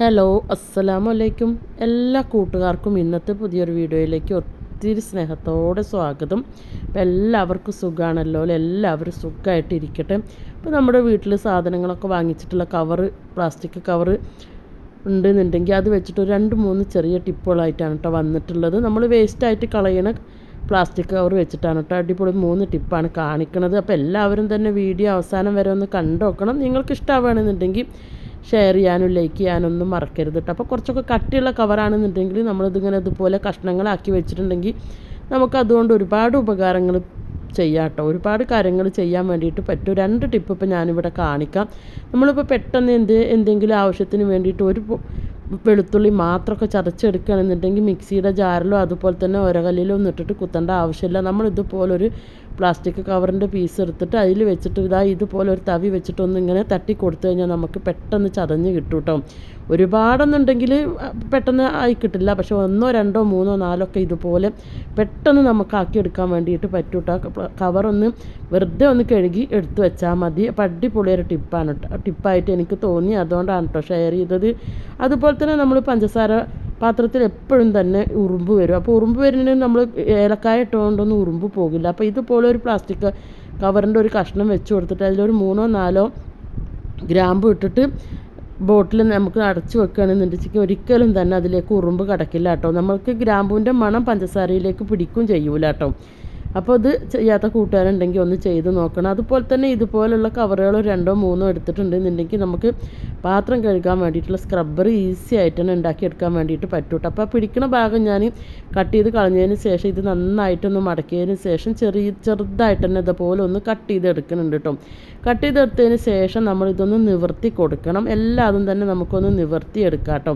Hello അസ്സലാമു അലൈക്കും എല്ലാ കൂട്ടുകാർക്കും ഇന്നത്തെ പുതിയൊരു വീഡിയോയിലേക്ക് ഒത്തിരി സ്നേഹത്തോടെ സ്വാഗതം. അപ്പോൾ എല്ലാവർക്കും സുഖമാണല്ലോ എല്ലാവരും സുഖമായിട്ടിരിക്കട്ടെ അപ്പോൾ നമ്മുടെ വീട്ടിൽ സാധനങ്ങളൊക്കെ വാങ്ങിച്ചിട്ടുള്ള കവറ് പ്ലാസ്റ്റിക് കവറ് ഉണ്ടെന്നുണ്ടെങ്കിൽ അത് വെച്ചിട്ട് രണ്ട് മൂന്ന് ചെറിയ ടിപ്പുകളായിട്ടാണ് കേട്ടോ വന്നിട്ടുള്ളത്. നമ്മൾ വേസ്റ്റായിട്ട് കളയണ പ്ലാസ്റ്റിക് കവർ വെച്ചിട്ടാണ് കേട്ടോ അടിപൊളി മൂന്ന് ടിപ്പാണ് കാണിക്കുന്നത് അപ്പോൾ എല്ലാവരും തന്നെ വീഡിയോ അവസാനം വരെ ഒന്ന് കണ്ടു നോക്കണം നിങ്ങൾക്ക് ഇഷ്ടമാവുകയാണെന്നുണ്ടെങ്കിൽ ഷെയർ ചെയ്യാനും ലൈക്ക് ചെയ്യാനൊന്നും മറക്കരുത് കേട്ടോ അപ്പോൾ കുറച്ചൊക്കെ കട്ടിയുള്ള കവറാണെന്നുണ്ടെങ്കിൽ നമ്മളിതിങ്ങനെ ഇതുപോലെ കഷ്ണങ്ങളാക്കി വെച്ചിട്ടുണ്ടെങ്കിൽ നമുക്ക് അതുകൊണ്ട് ഒരുപാട് ഉപകാരങ്ങൾ ചെയ്യാം കേട്ടോ ഒരുപാട് കാര്യങ്ങൾ ചെയ്യാൻ വേണ്ടിയിട്ട് പറ്റും. രണ്ട് ടിപ്പ് ഇപ്പോൾ ഞാനിവിടെ കാണിക്കാം. നമ്മളിപ്പോൾ പെട്ടെന്ന് എന്ത് എന്തെങ്കിലും ആവശ്യത്തിന് വേണ്ടിയിട്ട് ഒരു വെളുത്തുള്ളി മാത്രമൊക്കെ ചതച്ചെടുക്കുകയാണെന്നുണ്ടെങ്കിൽ മിക്സിയുടെ ജാറിലോ അതുപോലെ തന്നെ ഒരകല്ലിലോ ഒന്നിട്ടിട്ട് കുത്തേണ്ട ആവശ്യമില്ല. നമ്മൾ ഇതുപോലൊരു പ്ലാസ്റ്റിക് കവറിന്റെ പീസ് എടുത്തിട്ട് അതിൽ വെച്ചിട്ട് ഇതാ ഇതുപോലെ ഒരു തവി വെച്ചിട്ട് ഒന്ന് ഇങ്ങനെ തട്ടി കൊടുത്തു കഴിഞ്ഞാൽ നമുക്ക് പെട്ടെന്ന് ചതഞ്ഞ് കിട്ടും കേട്ടോ ഒരുപാടെന്നുണ്ടെങ്കിൽ പെട്ടെന്ന് ആയി കിട്ടില്ല. പക്ഷെ ഒന്നോ രണ്ടോ മൂന്നോ നാലോ ഒക്കെ ഇതുപോലെ പെട്ടെന്ന് നമുക്ക് ആക്കിയെടുക്കാൻ വേണ്ടിയിട്ട് പറ്റും കേട്ടോ കവറൊന്ന് വെറുതെ ഒന്ന് കഴുകി എടുത്തു വെച്ചാൽ മതി. അപ്പം അടിപൊളിയൊരു ടിപ്പാണ് ടിപ്പായിട്ട് എനിക്ക് തോന്നി. അതുകൊണ്ടാണ് കേട്ടോ ഷെയർ ചെയ്തത്. അതുപോലെ തന്നെ നമ്മൾ പഞ്ചസാര പാത്രത്തിൽ എപ്പോഴും തന്നെ ഉറുമ്പ് വരും. അപ്പോൾ ഉറുമ്പ് വരുന്നതിന് നമ്മൾ ഏലക്കായ ഇട്ടുകൊണ്ടൊന്നും ഉറുമ്പ് പോകില്ല. അപ്പോൾ ഇതുപോലെ ഒരു പ്ലാസ്റ്റിക് കവറിന്റെ ഒരു കഷ്ണം വെച്ച് കൊടുത്തിട്ട് അതിലൊരു മൂന്നോ നാലോ ഗ്രാമ്പ് ഇട്ടിട്ട് ബോട്ടിൽ നമുക്ക് അടച്ചു വെക്കുകയാണെന്നുണ്ടെങ്കിൽ ഒരിക്കലും തന്നെ അതിലേക്ക് ഉറുമ്പ് കിടക്കില്ല കേട്ടോ. നമ്മൾക്ക് ഗ്രാമ്പൂവിന്റെ മണം പഞ്ചസാരയിലേക്ക് പിടിക്കും ചെയ്യൂല കേട്ടോ. അപ്പോൾ ഇത് ചെയ്യാത്ത കൂട്ടുകാരുണ്ടെങ്കിൽ ഒന്ന് ചെയ്ത് നോക്കണം. അതുപോലെ തന്നെ ഇതുപോലുള്ള കവറുകൾ രണ്ടോ മൂന്നോ എടുത്തിട്ടുണ്ടെന്നുണ്ടെങ്കിൽ നമുക്ക് പാത്രം കഴുകാൻ വേണ്ടിയിട്ടുള്ള സ്ക്രബ്ബർ ഈസി ആയിട്ട് തന്നെ ഉണ്ടാക്കിയെടുക്കാൻ വേണ്ടിയിട്ട് പറ്റൂട്ടോ അപ്പോൾ പിടിക്കുന്ന ഭാഗം ഞാൻ കട്ട് ചെയ്ത് കളഞ്ഞതിന് ശേഷം ഇത് നന്നായിട്ടൊന്ന് മടക്കിയതിന് ശേഷം ചെറിയ ചെറുതായിട്ട് തന്നെ ഇതുപോലെ ഒന്ന് കട്ട് ചെയ്തെടുക്കുന്നുണ്ട് കേട്ടോ. കട്ട് ചെയ്തെടുത്തതിന് ശേഷം നമ്മൾ ഇതൊന്ന് നിവർത്തി കൊടുക്കണം. എല്ലാതും തന്നെ നമുക്കൊന്ന് നിവർത്തി എടുക്കാം കേട്ടോ.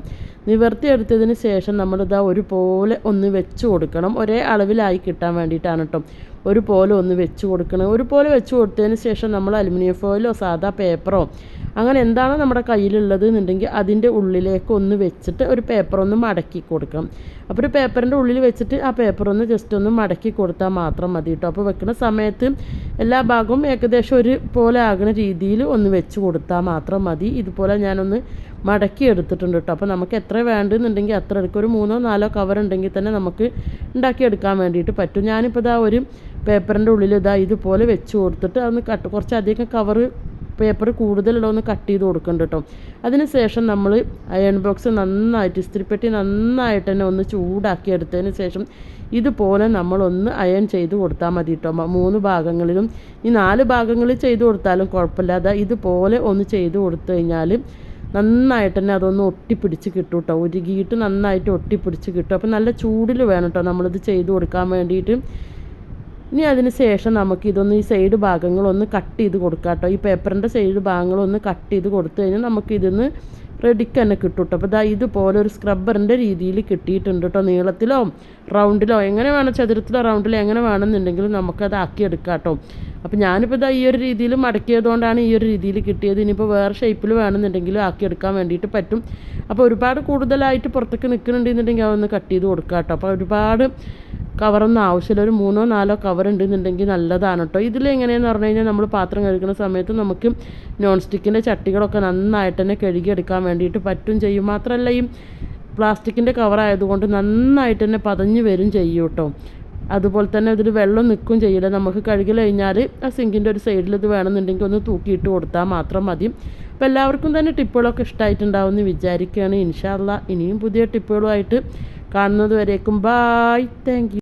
നിവർത്തി എടുത്തതിന് ശേഷം നമ്മളിതാ ഒരുപോലെ ഒന്ന് വെച്ച് കൊടുക്കണം. ഒരേ അളവിലായി കിട്ടാൻ വേണ്ടിയിട്ടാണ് കേട്ടോ. ഒരു പോലെ ഒന്ന് വെച്ച് കൊടുക്കണം. ഒരു പോലെ വെച്ച് കൊടുത്തതിന് ശേഷം നമ്മൾ അലുമിനിയം ഫോയിലോ സാധാ പേപ്പറോ അങ്ങനെ എന്താണോ നമ്മുടെ കയ്യിലുള്ളത് എന്നുണ്ടെങ്കിൽ അതിന്റെ ഉള്ളിലേക്ക് ഒന്ന് വെച്ചിട്ട് ഒരു പേപ്പർ ഒന്ന് മടക്കി കൊടുക്കണം. അപ്പോൾ ഒരു പേപ്പറിന്റെ ഉള്ളിൽ വെച്ചിട്ട് ആ പേപ്പർ ഒന്ന് ജസ്റ്റ് ഒന്ന് മടക്കി കൊടുത്താൽ മാത്രം മതി കേട്ടോ. അപ്പോൾ വെക്കുന്ന സമയത്ത് എല്ലാ ഭാഗവും ഏകദേശം ഒരു പോലെ ആകുന്ന രീതിയിൽ ഒന്ന് വെച്ച് കൊടുത്താൽ മാത്രം മതി. ഇതുപോലെ ഞാനൊന്ന് മടക്കി എടുത്തിട്ടുണ്ട് കേട്ടോ അപ്പോൾ നമുക്ക് എത്ര വേണ്ടെന്നുണ്ടെങ്കിൽ അത്ര എടുക്കും. ഒരു മൂന്നോ നാലോ കവർ ഉണ്ടെങ്കിൽ തന്നെ നമുക്ക് ഉണ്ടാക്കിയെടുക്കാൻ വേണ്ടിയിട്ട് പറ്റും. ഞാനിപ്പോൾ ഇതാ ഒരു പേപ്പറിന്റെ ഉള്ളിൽ ഇതാ ഇതുപോലെ വെച്ച് കൊടുത്തിട്ട് അതൊന്ന് കട്ട് കുറച്ചധികം കവറ് പേപ്പർ കൂടുതലുള്ള ഒന്ന് കട്ട് ചെയ്ത് കൊടുക്കുന്നുണ്ട് കേട്ടോ അതിന് ശേഷം നമ്മൾ അയൺ ബോക്സ് നന്നായിട്ട് ഇസ്തിരിപ്പെട്ടി നന്നായിട്ട് തന്നെ ഒന്ന് ചൂടാക്കി എടുത്തതിന് ശേഷം ഇതുപോലെ നമ്മളൊന്ന് അയൺ ചെയ്ത് കൊടുത്താൽ മതി കേട്ടോ മൂന്ന് ഭാഗങ്ങളിലും. ഈ നാല് ഭാഗങ്ങളിൽ ചെയ്ത് കൊടുത്താലും കുഴപ്പമില്ലാതെ ഇതുപോലെ ഒന്ന് ചെയ്ത് കൊടുത്തു കഴിഞ്ഞാൽ നന്നായിട്ട് തന്നെ അതൊന്ന് ഒട്ടിപ്പിടിച്ച് കിട്ടും കേട്ടോ ഉരുകിയിട്ട് നന്നായിട്ട് ഒട്ടിപ്പിടിച്ച് കിട്ടും. അപ്പോൾ നല്ല ചൂടിൽ വേണം കേട്ടോ നമ്മളിത് ചെയ്ത് കൊടുക്കാൻ വേണ്ടിയിട്ട് ഇനി അതിന് ശേഷം നമുക്ക് ഇതൊന്ന് ഈ സൈഡ് ഭാഗങ്ങളൊന്ന് കട്ട് ചെയ്ത് കൊടുക്കാം കേട്ടോ ഈ പേപ്പറിന്റെ സൈഡ് ഭാഗങ്ങളൊന്ന് കട്ട് ചെയ്ത് കൊടുത്തു കഴിഞ്ഞാൽ നമുക്കിതൊന്ന് റെഡിക്ക് തന്നെ കിട്ടും കേട്ടോ അപ്പോൾ ഇതാ ഇതുപോലെ ഒരു സ്ക്രബ്ബറിന്റെ രീതിയിൽ കിട്ടിയിട്ടുണ്ട് കേട്ടോ നീളത്തിലോ റൗണ്ടിലോ എങ്ങനെ വേണം ചതുരത്തിലോ റൗണ്ടിലോ എങ്ങനെ വേണമെന്നുണ്ടെങ്കിലും നമുക്കത് ആക്കിയെടുക്കാം കേട്ടോ അപ്പോൾ ഞാനിപ്പോൾ ഇതാ ഈ ഒരു രീതിയിൽ മടക്കിയതുകൊണ്ടാണ് ഈ ഒരു രീതിയിൽ കിട്ടിയത്. ഇനിയിപ്പോൾ വേറെ ഷേപ്പിൽ വേണമെന്നുണ്ടെങ്കിലും ആക്കിയെടുക്കാൻ വേണ്ടിയിട്ട് പറ്റും. അപ്പോൾ ഒരുപാട് കൂടുതലായിട്ട് പുറത്തേക്ക് നിൽക്കുന്നുണ്ടെന്നുണ്ടെങ്കിൽ അതൊന്ന് കട്ട് ചെയ്ത് കൊടുക്കാം കേട്ടോ അപ്പോൾ ഒരുപാട് കവറൊന്നും ആവശ്യമില്ല. ഒരു മൂന്നോ നാലോ കവർ ഉണ്ടെന്നുണ്ടെങ്കിൽ നല്ലതാണ് കേട്ടോ ഇതിലെങ്ങനെയെന്ന് പറഞ്ഞു കഴിഞ്ഞാൽ നമ്മൾ പാത്രം കഴുകുന്ന സമയത്ത് നമുക്ക് നോൺ സ്റ്റിക്കിന്റെ ചട്ടികളൊക്കെ നന്നായിട്ട് തന്നെ കഴുകിയെടുക്കാൻ വേണ്ടിയിട്ട് പറ്റും ചെയ്യും. മാത്രമല്ല ഈ പ്ലാസ്റ്റിക്കിന്റെ കവറായതുകൊണ്ട് നന്നായിട്ട് തന്നെ പതഞ്ഞ് വരും ചെയ്യും കേട്ടോ അതുപോലെ തന്നെ ഇതിൽ വെള്ളം നിൽക്കും ചെയ്യില്ല. നമുക്ക് കഴുകി കഴിഞ്ഞാൽ ആ സിങ്കിന്റെ ഒരു സൈഡിൽ ഇത് വേണമെന്നുണ്ടെങ്കിൽ ഒന്ന് തൂക്കിയിട്ട് കൊടുത്താൽ മാത്രം മതി. അപ്പോൾ എല്ലാവർക്കും തന്നെ ടിപ്പുകളൊക്കെ ഇഷ്ടമായിട്ടുണ്ടാവും എന്ന് വിചാരിക്കുകയാണ്. ഇൻഷാല്ല ഇനിയും പുതിയ ടിപ്പുകളുമായിട്ട് കാണുന്നത് വരേക്കും. Bye thank